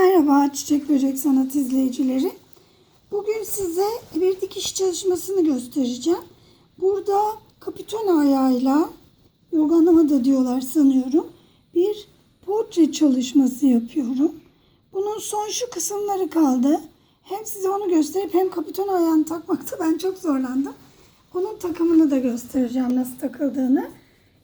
Merhaba Çiçek Böcek Sanat izleyicileri. Bugün size bir dikiş çalışmasını göstereceğim. Burada kapiton ayağıyla, yorganlama da diyorlar sanıyorum, bir portre çalışması yapıyorum. Bunun son şu kısımları kaldı. Hem size onu gösterip hem kapiton ayağını takmakta ben çok zorlandım. Onun takımını da göstereceğim nasıl takıldığını.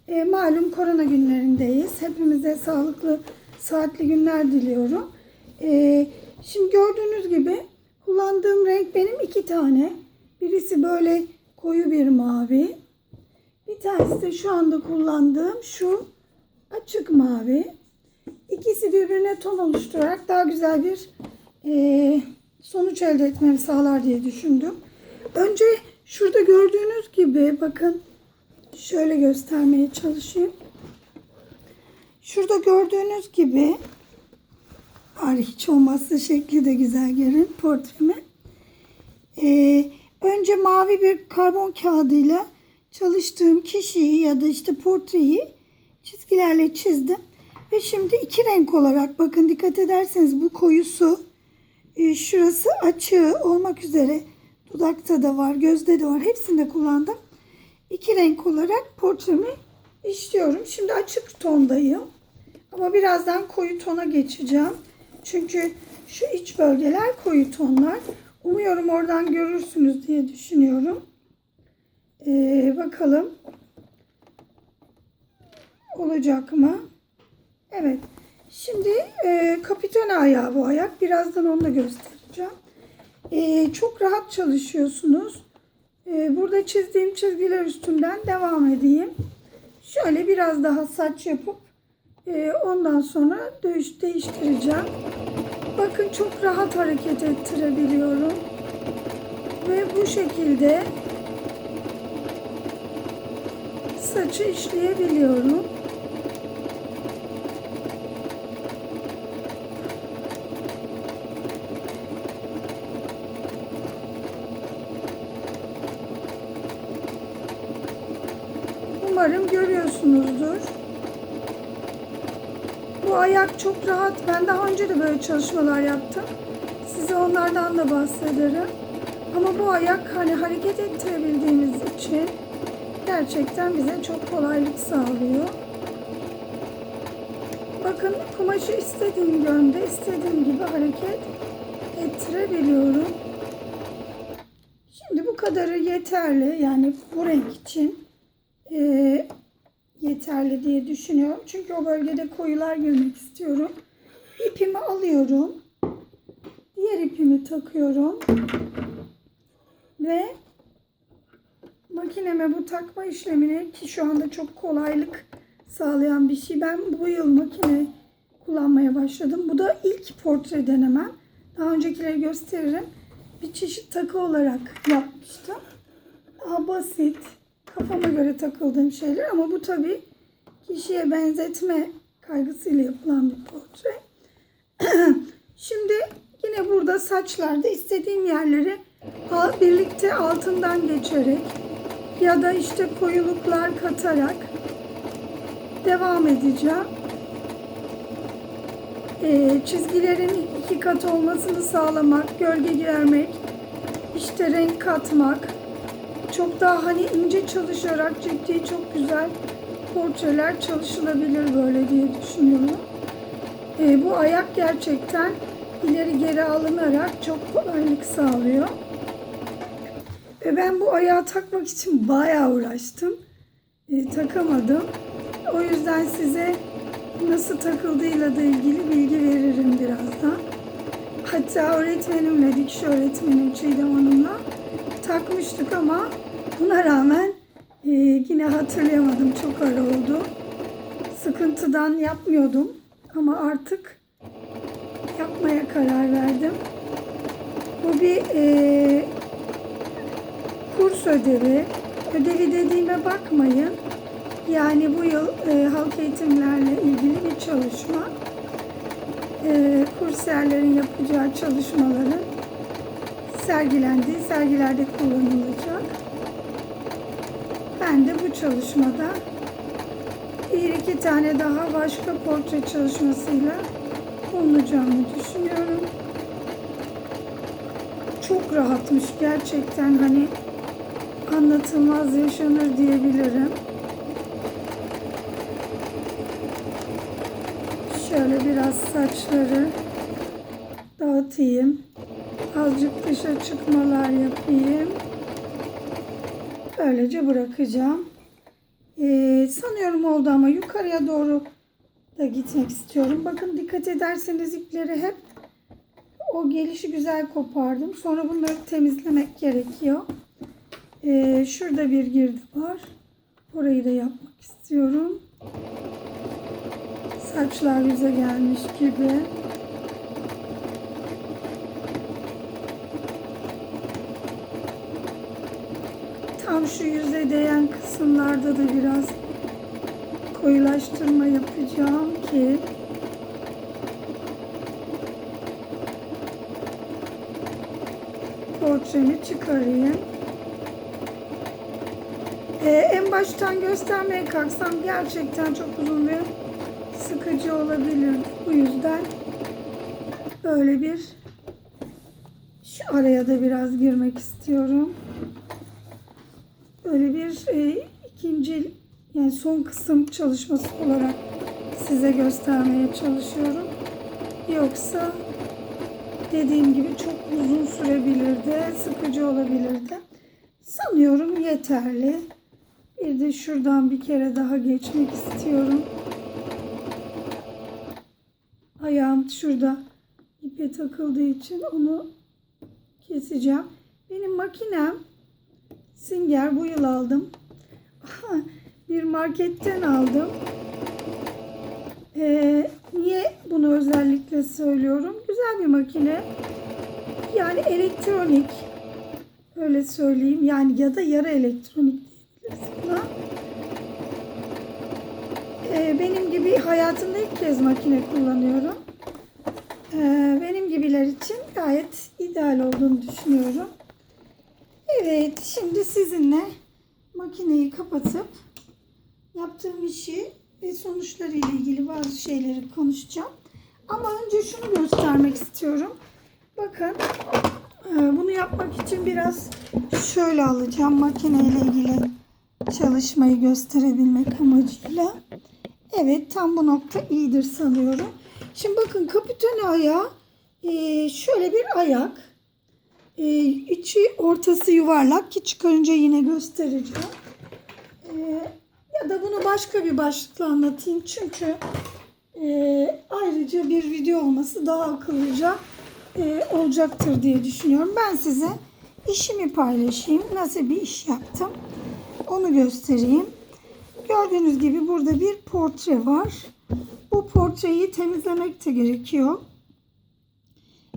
E, malum korona günlerindeyiz. Hepimize sağlıklı, saatli günler diliyorum. E, şimdi gördüğünüz gibi kullandığım renk benim iki tane. Birisi böyle koyu bir mavi. Bir tanesi de şu anda kullandığım şu açık mavi. İkisi birbirine ton oluşturarak daha güzel bir e, sonuç elde etmemi sağlar diye düşündüm. Önce şurada gördüğünüz gibi bakın şöyle göstermeye çalışayım. Şurada gördüğünüz gibi bari hiç olmazsa şekli de güzel görün portremi. Ee, önce mavi bir karbon kağıdıyla çalıştığım kişiyi ya da işte portreyi çizgilerle çizdim. Ve şimdi iki renk olarak bakın dikkat ederseniz bu koyusu e, şurası açığı olmak üzere dudakta da var gözde de var hepsinde kullandım. İki renk olarak portremi işliyorum. Şimdi açık tondayım. Ama birazdan koyu tona geçeceğim. Çünkü şu iç bölgeler koyu tonlar. Umuyorum oradan görürsünüz diye düşünüyorum. Ee, bakalım. Olacak mı? Evet. Şimdi e, kapiton ayağı bu ayak. Birazdan onu da göstereceğim. E, çok rahat çalışıyorsunuz. E, burada çizdiğim çizgiler üstünden devam edeyim. Şöyle biraz daha saç yapıp e, ondan sonra dövüş değiştireceğim. Bakın çok rahat hareket ettirebiliyorum. Ve bu şekilde saçı işleyebiliyorum. Umarım görüyorsunuzdur. Ayak çok rahat. Ben daha önce de böyle çalışmalar yaptım. Size onlardan da bahsederim. Ama bu ayak hani hareket ettirebildiğimiz için gerçekten bize çok kolaylık sağlıyor. Bakın kumaşı istediğim yönde, istediğim gibi hareket ettirebiliyorum. Şimdi bu kadarı yeterli. Yani bu renk için e, yeterli diye düşünüyorum. Çünkü o bölgede koyular görmek istiyorum. İpimi alıyorum. Diğer ipimi takıyorum. Ve makineme bu takma işlemini ki şu anda çok kolaylık sağlayan bir şey. Ben bu yıl makine kullanmaya başladım. Bu da ilk portre denemem. Daha öncekileri gösteririm. Bir çeşit takı olarak yapmıştım. Daha basit, kafama göre takıldığım şeyler ama bu tabii kişiye benzetme kaygısıyla yapılan bir portre. Şimdi yine burada saçlarda istediğim yerleri birlikte altından geçerek ya da işte koyuluklar katarak devam edeceğim. Ee, çizgilerin iki kat olmasını sağlamak, gölge vermek, işte renk katmak, çok daha hani ince çalışarak ciddi çok güzel portreler çalışılabilir böyle diye düşünüyorum. Ee, bu ayak gerçekten ileri geri alınarak çok kolaylık sağlıyor. Ve ben bu ayağı takmak için bayağı uğraştım. Ee, takamadım. O yüzden size nasıl takıldığıyla da ilgili bilgi veririm birazdan. Hatta öğretmenimle, dikiş öğretmenim Çiğdem Hanım'la takmıştık ama buna rağmen e, yine hatırlayamadım. Çok ara oldu. Sıkıntıdan yapmıyordum ama artık yapmaya karar verdim. Bu bir e, kurs ödevi. Ödevi dediğime bakmayın. Yani bu yıl e, halk eğitimlerle ilgili bir çalışma. E, kursiyerlerin yapacağı çalışmaların sergilendiği sergilerde kullanılacak. Ben de bu çalışmada bir iki tane daha başka portre çalışmasıyla konulacağını düşünüyorum. Çok rahatmış gerçekten hani anlatılmaz yaşanır diyebilirim. Şöyle biraz saçları dağıtayım. Azıcık dışa çıkmalar yapayım. Böylece bırakacağım. Ee, sanıyorum oldu ama yukarıya doğru da gitmek istiyorum. Bakın dikkat ederseniz ipleri hep o gelişi güzel kopardım. Sonra bunları temizlemek gerekiyor. Ee, şurada bir girdi var. Orayı da yapmak istiyorum. Saçlar yüze gelmiş gibi. Tam şu yüze değen kısımlarda da biraz koyulaştırma yapacağım ki portremi çıkarayım. Ee, en baştan göstermeye kalksam gerçekten çok uzun ve sıkıcı olabilir. Bu yüzden böyle bir şu araya da biraz girmek istiyorum. Böyle bir e, ikinci yani son kısım çalışması olarak size göstermeye çalışıyorum. Yoksa dediğim gibi çok uzun sürebilirdi, sıkıcı olabilirdi. Sanıyorum yeterli. Bir de şuradan bir kere daha geçmek istiyorum. Ayağım şurada ipe takıldığı için onu keseceğim. Benim makinem Singer bu yıl aldım. bir marketten aldım. Ee, niye bunu özellikle söylüyorum? Güzel bir makine. Yani elektronik. Öyle söyleyeyim. Yani ya da yarı elektronik diyebiliriz buna. Ee, benim gibi hayatımda ilk kez makine kullanıyorum. Ee, benim gibiler için gayet ideal olduğunu düşünüyorum. Evet, şimdi sizinle makineyi kapatıp yaptığım işi ve sonuçları ile ilgili bazı şeyleri konuşacağım. Ama önce şunu göstermek istiyorum. Bakın, e, bunu yapmak için biraz şöyle alacağım makine ile ilgili çalışmayı gösterebilmek amacıyla. Evet, tam bu nokta iyidir sanıyorum. Şimdi bakın kapitön ayağı e, şöyle bir ayak. Ee, içi ortası yuvarlak ki çıkarınca yine göstereceğim. Ee, ya da bunu başka bir başlıkla anlatayım çünkü e, ayrıca bir video olması daha akıllıca e, olacaktır diye düşünüyorum. Ben size işimi paylaşayım. Nasıl bir iş yaptım onu göstereyim. Gördüğünüz gibi burada bir portre var. Bu portreyi temizlemek de gerekiyor.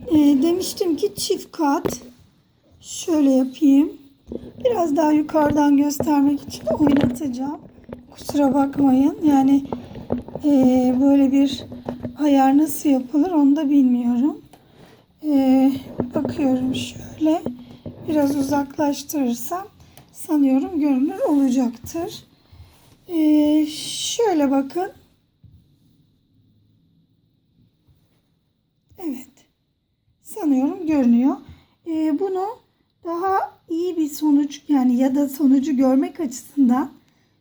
E, demiştim ki çift kat. Şöyle yapayım. Biraz daha yukarıdan göstermek için oynatacağım. Kusura bakmayın. Yani e, böyle bir ayar nasıl yapılır onu da bilmiyorum. E, bakıyorum şöyle. Biraz uzaklaştırırsam sanıyorum görünür olacaktır. E, şöyle bakın. Evet. Sanıyorum görünüyor. E, bunu daha iyi bir sonuç yani ya da sonucu görmek açısından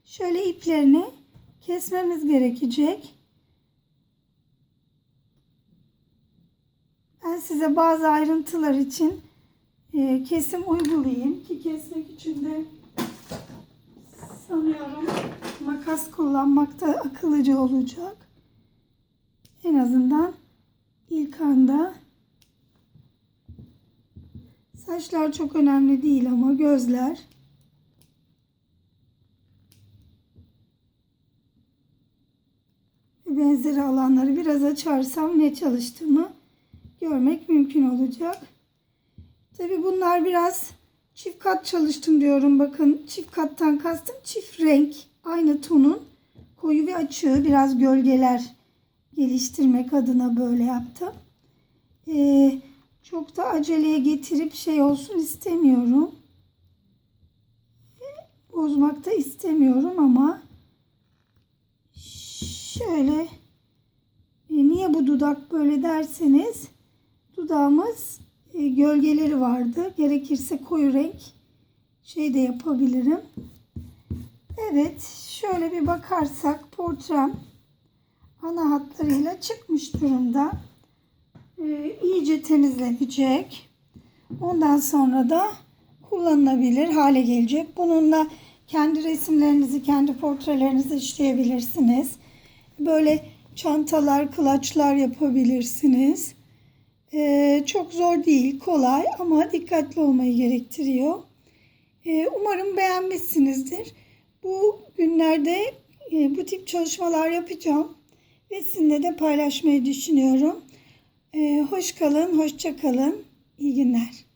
şöyle iplerini kesmemiz gerekecek. Ben size bazı ayrıntılar için e, kesim uygulayayım ki kesmek için de sanıyorum makas kullanmak da akıllıca olacak. En azından ilk anda Saçlar çok önemli değil ama gözler. Ve benzeri alanları biraz açarsam ne çalıştığımı görmek mümkün olacak. Tabi bunlar biraz çift kat çalıştım diyorum. Bakın çift kattan kastım çift renk. Aynı tonun koyu ve açığı biraz gölgeler geliştirmek adına böyle yaptım. Ee, çok da aceleye getirip şey olsun istemiyorum. Bozmak da istemiyorum ama şöyle e, niye bu dudak böyle derseniz dudağımız e, gölgeleri vardı. Gerekirse koyu renk şey de yapabilirim. Evet şöyle bir bakarsak portrem ana hatlarıyla çıkmış durumda. Ee, iyice temizlenecek. Ondan sonra da kullanılabilir hale gelecek. Bununla kendi resimlerinizi, kendi portrelerinizi işleyebilirsiniz. Böyle çantalar, kılaçlar yapabilirsiniz. Ee, çok zor değil, kolay ama dikkatli olmayı gerektiriyor. Ee, umarım beğenmişsinizdir. Bu günlerde e, bu tip çalışmalar yapacağım ve sizinle de paylaşmayı düşünüyorum. Ee, hoş kalın, hoşça kalın. İyi günler.